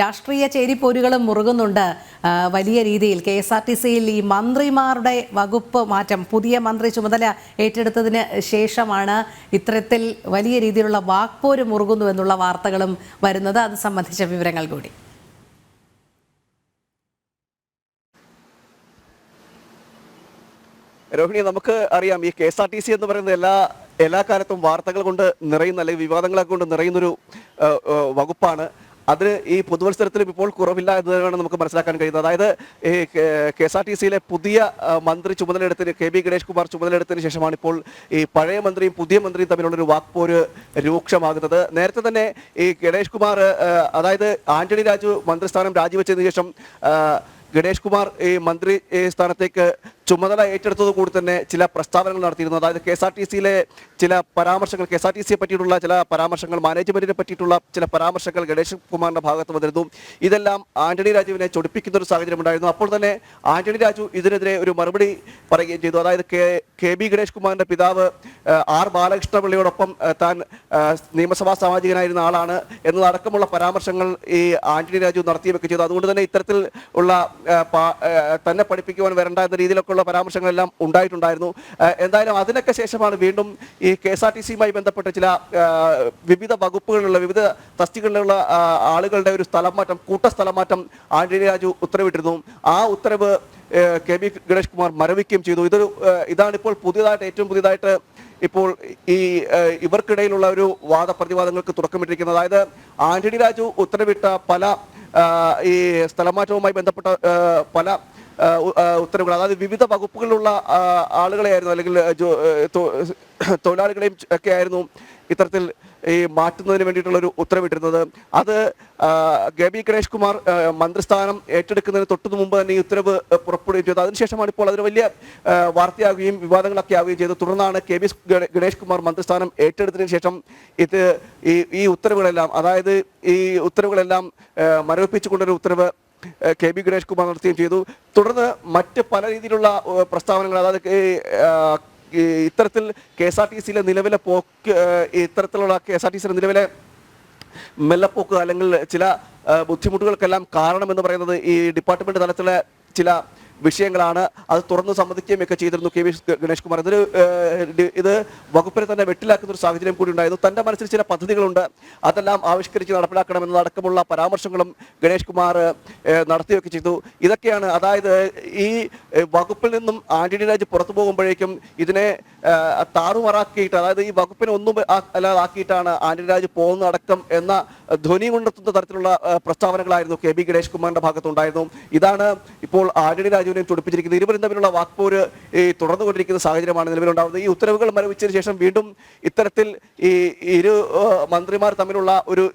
രാഷ്ട്രീയ ചേരിപ്പോരുകളും മുറുകുന്നുണ്ട്. വലിയ രീതിയിൽ കെ എസ് ആർ ടി സിയിൽ ഈ മന്ത്രിമാരുടെ വകുപ്പ് മാറ്റം പുതിയ മന്ത്രി ചുമതല ഏറ്റെടുത്തതിന് ശേഷമാണ് ഇത്തരത്തിൽ വലിയ രീതിയിലുള്ള വാക്പോര് മുറുകുന്നു എന്നുള്ള വാർത്തകളും വരുന്നത്. അത് സംബന്ധിച്ച വിവരങ്ങൾ കൂടി. രോഹിണി നമുക്ക് അറിയാം ഈ K S R T C എന്ന് പറയുന്നത് എല്ലാ എല്ലാ കാലത്തും വാർത്തകൾ കൊണ്ട് നിറയുന്ന അല്ലെങ്കിൽ വിവാദങ്ങളെ കൊണ്ട് നിറയുന്നൊരു വകുപ്പാണ്. അതിന് ഈ പുതുവത്സരത്തിലും ഇപ്പോൾ കുറവില്ല എന്ന് എന്നതാണ് നമുക്ക് മനസ്സിലാക്കാൻ കഴിയുന്നത്. അതായത് ഈ കെ എസ് ആർ ടി സിയിലെ പുതിയ മന്ത്രി ചുമതലയെടുത്തിന് കെ ബി ഗണേഷ് കുമാർ ചുമതലയെടുത്തതിന് ശേഷമാണ് ഇപ്പോൾ ഈ പഴയ മന്ത്രിയും പുതിയ മന്ത്രിയും തമ്മിലുള്ളൊരു വാക്പോര് രൂക്ഷമാകുന്നത്. നേരത്തെ തന്നെ ഈ ഗണേഷ് കുമാർ അതായത് ആന്റണി രാജു മന്ത്രിസ്ഥാനം രാജിവെച്ചതിന് ശേഷം ഗണേഷ് കുമാർ ഈ മന്ത്രി സ്ഥാനത്തേക്ക് ചുമതല ഏറ്റെടുത്തത് കൂടി തന്നെ ചില പ്രസ്താവനകൾ നടത്തിയിരുന്നു. അതായത് കെ എസ് ആർ ടി സിയിലെ ചില പരാമർശങ്ങൾ കെ എസ് ആർ ടി സിയെ പറ്റിയിട്ടുള്ള ചില പരാമർശങ്ങൾ മാനേജ്മെന്റിനെ പറ്റിയിട്ടുള്ള ചില പരാമർശങ്ങൾ ഗണേഷ് കുമാറിന്റെ ഭാഗത്ത് വന്നിരുന്നു. ഇതെല്ലാം ആന്റണി രാജുവിനെ ചൊടിപ്പിക്കുന്ന ഒരു സാഹചര്യം ഉണ്ടായിരുന്നു. അപ്പോൾ തന്നെ ആന്റണി രാജു ഇതിനെതിരെ ഒരു മറുപടി പറയുകയും ചെയ്തു. അതായത് കെ കെ ബി ഗണേഷ് കുമാറിന്റെ പിതാവ് ആർ ബാലകൃഷ്ണപിള്ളിയോടൊപ്പം താൻ നിയമസഭാ സാമാജികനായിരുന്ന ആളാണ് എന്നതടക്കമുള്ള പരാമർശങ്ങൾ ഈ ആന്റണി രാജു നടത്തിയൊക്കെ ചെയ്തു. അതുകൊണ്ട് തന്നെ ഇത്തരത്തിൽ ഉള്ള തന്നെ പഠിപ്പിക്കുവാൻ വരണ്ട എന്ന രീതിയിലൊക്കെയുള്ള പരാമർശങ്ങളെല്ലാം ഉണ്ടായിട്ടുണ്ടായിരുന്നു. എന്തായാലും അതിനൊക്കെ ശേഷമാണ് വീണ്ടും ഈ കെ എസ് ആർ ടി സിയുമായി ബന്ധപ്പെട്ട ചില വിവിധ വകുപ്പുകളിലുള്ള വിവിധ തസ്തികളിലുള്ള ആളുകളുടെ ഒരു സ്ഥലം മാറ്റം കൂട്ട സ്ഥലം മാറ്റം ആന്റണി രാജു ഉത്തരവിട്ടിരുന്നു. ആ ഉത്തരവ് കെ ബി ഗണേഷ് കുമാർ മരവിക്കുകയും ചെയ്തു. ഇതൊരു ഇതാണിപ്പോൾ പുതിയതായിട്ട് ഏറ്റവും പുതിയതായിട്ട് ഇപ്പോൾ ഈ ഇവർക്കിടയിലുള്ള ഒരു വാദപ്രതിവാദങ്ങൾക്ക് തുടക്കമിട്ടിരിക്കുന്നത്. അതായത് ആന്റണി രാജു ഉത്തരവിട്ട പല ഈ സ്ഥലമാറ്റവുമായി ബന്ധപ്പെട്ട പല ഉത്തരവുകൾ. അതായത് വിവിധ വകുപ്പുകളിലുള്ള ആളുകളെയായിരുന്നു അല്ലെങ്കിൽ തൊഴിലാളികളെയും ഒക്കെ ആയിരുന്നു ഇത്തരത്തിൽ ഈ മാറ്റുന്നതിന് വേണ്ടിയിട്ടുള്ള ഒരു ഉത്തരവിട്ടിരുന്നത്. അത് ഗബി ഗണേഷ് കുമാർ മന്ത്രിസ്ഥാനം ഏറ്റെടുക്കുന്നതിന് തൊട്ടു മുമ്പ് തന്നെ ഈ ഉത്തരവ് പുറപ്പെടുവിച്ചത് അതിനുശേഷമാണ് ഇപ്പോൾ അതൊരു വലിയ വാർത്തയാകുകയും വിവാദങ്ങളൊക്കെ ആവുകയും ചെയ്തത്. തുടർന്നാണ് കെ ബി ഗണേഷ് കുമാർ മന്ത്രിസ്ഥാനം ഏറ്റെടുത്തതിന് ശേഷം ഇത് ഈ ഈ ഉത്തരവുകളെല്ലാം അതായത് ഈ ഉത്തരവുകളെല്ലാം മരവിപ്പിച്ചുകൊണ്ടൊരു ഉത്തരവ് കെ ബി ഗണേഷ് കുമാർ നടത്തുകയും ചെയ്തു. തുടർന്ന് മറ്റ് പല രീതിയിലുള്ള പ്രസ്താവനകൾ അതായത് ഇത്തരത്തിൽ കെ എസ് ആർ ടി സിയിലെ നിലവിലെ പോക്ക് ഇത്തരത്തിലുള്ള കെ എസ് ആർ ടി സിയിലെ നിലവിലെ മെല്ലപ്പോക്ക് അല്ലെങ്കിൽ ചില ബുദ്ധിമുട്ടുകൾക്കെല്ലാം കാരണമെന്ന് പറയുന്നത് ഈ ഡിപ്പാർട്ട്മെന്റ് തലത്തിലെ ചില വിഷയങ്ങളാണ്. അത് തുറന്ന് സമ്മതിക്കുകയും ഒക്കെ ചെയ്തിരുന്നു കെ വി ഗണേഷ് കുമാർ. ഇതൊരു ഇത് വകുപ്പിനെ തന്നെ വെട്ടിലാക്കുന്ന ഒരു സാഹചര്യം കൂടി ഉണ്ടായിരുന്നു. തന്റെ മനസ്സിൽ ചില പദ്ധതികളുണ്ട്. അതെല്ലാം ആവിഷ്കരിച്ച് നടപ്പിലാക്കണമെന്നതടക്കമുള്ള പരാമർശങ്ങളും ഗണേഷ് കുമാർ നടത്തുകയൊക്കെ ചെയ്തു. ഇതൊക്കെയാണ് അതായത് ഈ വകുപ്പിൽ നിന്നും ആന്റണി രാജ് പുറത്തു പോകുമ്പോഴേക്കും ഇതിനെ താറുമാറാക്കിയിട്ട് അതായത് ഈ വകുപ്പിനെ ഒന്നും അല്ലാതാക്കിയിട്ടാണ് ആന്റണി രാജു പോകുന്നതടക്കം എന്ന ധ്വനി കൊണ്ടെത്തുന്ന തരത്തിലുള്ള പ്രസ്താവനകളായിരുന്നു കെ ബി ഗണേഷ് കുമാറിന്റെ ഭാഗത്തുണ്ടായിരുന്നു. ഇതാണ് ഇപ്പോൾ ആന്റണി രാജുവിനെയും ചൊടിപ്പിച്ചിരിക്കുന്നത്. ഇരുവരും തമ്മിലുള്ള വാക്പോര് ഈ തുടർന്നുകൊണ്ടിരിക്കുന്ന സാഹചര്യമാണ് നിലവിലുണ്ടാകുന്നത്. ഈ ഉത്തരവുകൾ മരവിച്ചതിന് ശേഷം വീണ്ടും ഇത്തരത്തിൽ ഈ ഇരു മന്ത്രിമാർ തമ്മിലുള്ള ഒരു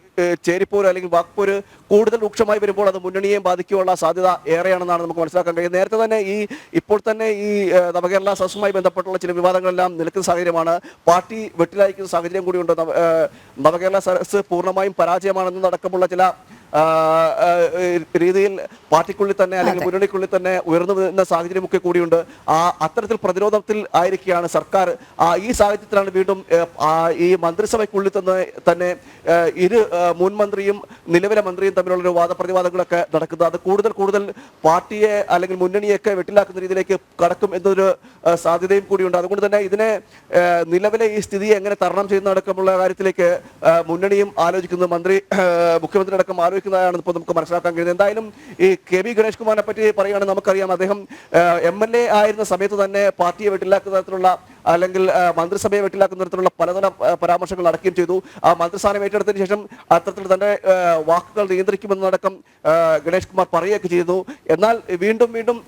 ചേരിപ്പോര് അല്ലെങ്കിൽ വാക്പൂര് കൂടുതൽ രൂക്ഷമായി വരുമ്പോൾ അത് മുന്നണിയെയും ബാധിക്കാനുള്ള സാധ്യത ഏറെയാണെന്നാണ് നമുക്ക് മനസ്സിലാക്കാൻ കഴിയുന്നത്. നേരത്തെ തന്നെ ഈ ഇപ്പോൾ തന്നെ ഈ നവകേരള സദസ്സുമായി ബന്ധപ്പെട്ടുള്ള ചില വിവാദങ്ങളെല്ലാം നിൽക്കുന്ന സാഹചര്യമാണ്. പാർട്ടി വെട്ടിലായിരിക്കുന്ന സാഹചര്യം കൂടിയുണ്ട്. നവകേരള സദസ് പൂർണമായും പരാജയമാണെന്നടക്കമുള്ള ചില രീതിയിൽ പാർട്ടിക്കുള്ളിൽ തന്നെ അല്ലെങ്കിൽ മുന്നണിക്കുള്ളിൽ തന്നെ ഉയർന്നു വരുന്ന സാഹചര്യമൊക്കെ കൂടിയുണ്ട്. ആ അത്തരത്തിൽ പ്രതിരോധത്തിൽ ആയിരിക്കുകയാണ് സർക്കാർ. ഈ സാഹചര്യത്തിലാണ് വീണ്ടും ഈ മന്ത്രിസഭയ്ക്കുള്ളിൽ തന്നെ തന്നെ ഇരു മുൻമന്ത്രിയും മുൻ മന്ത്രിയും നിലവിലെ മന്ത്രിയും തമ്മിലുള്ള വാദപ്രതിവാദങ്ങളൊക്കെ നടക്കുന്നത്. അത് കൂടുതൽ കൂടുതൽ പാർട്ടിയെ അല്ലെങ്കിൽ മുന്നണിയൊക്കെ വെട്ടിലാക്കുന്ന രീതിയിലേക്ക് കടക്കും എന്നൊരു സാധ്യതയും കൂടിയുണ്ട്. അതുകൊണ്ട് തന്നെ ഇതിനെ നിലവിലെ ഈ സ്ഥിതിയെ എങ്ങനെ തരണം ചെയ്യുന്ന അടക്കമുള്ള കാര്യത്തിലേക്ക് മുന്നണിയും ആലോചിക്കുന്നത് മന്ത്രി മുഖ്യമന്ത്രി അടക്കം ആലോചിക്കുന്നതാണ് ഇപ്പോൾ നമുക്ക് മനസ്സിലാക്കാൻ കഴിയുന്നത്. എന്തായാലും ഈ കെ വി ഗണേഷ് കുമാറിനെ പറ്റി പറയുകയാണെങ്കിൽ നമുക്കറിയാം അദ്ദേഹം എം എൽ എ ആയിരുന്ന സമയത്ത് തന്നെ പാർട്ടിയെ വിട്ടില്ലാത്ത തരത്തിലുള്ള അല്ലെങ്കിൽ മന്ത്രിസഭയെ വെട്ടിലാക്കുന്ന തരത്തിലുള്ള പലതരം പരാമർശങ്ങൾ നടക്കുകയും ചെയ്തു. ആ മന്ത്രിസ്ഥാനം ഏറ്റെടുത്തതിന് ശേഷം അത്തരത്തിൽ തന്റെ ആ, വാക്കുകൾ നിയന്ത്രിക്കുമെന്നടക്കം ഗണേഷ് കുമാർ പറയുകയൊക്കെ ചെയ്തു. എന്നാൽ വീണ്ടും വീണ്ടും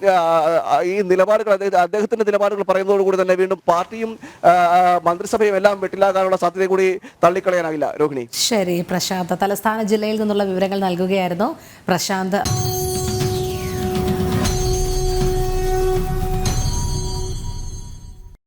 ഈ നിലപാടുകൾ അദ്ദേഹ- അദ്ദേഹത്തിന്റെ നിലപാടുകൾ പറയുന്നതോടുകൂടി തന്നെ വീണ്ടും പാർട്ടിയും മന്ത്രിസഭയും എല്ലാം വെട്ടിലാകാനുള്ള സാധ്യത കൂടി തള്ളിക്കളയാനാവില്ല രോഹിണി. ശരി പ്രശാന്ത്. തലസ്ഥാന ജില്ലയിൽ നിന്നുള്ള വിവരങ്ങൾ നൽകുകയായിരുന്നു പ്രശാന്ത്.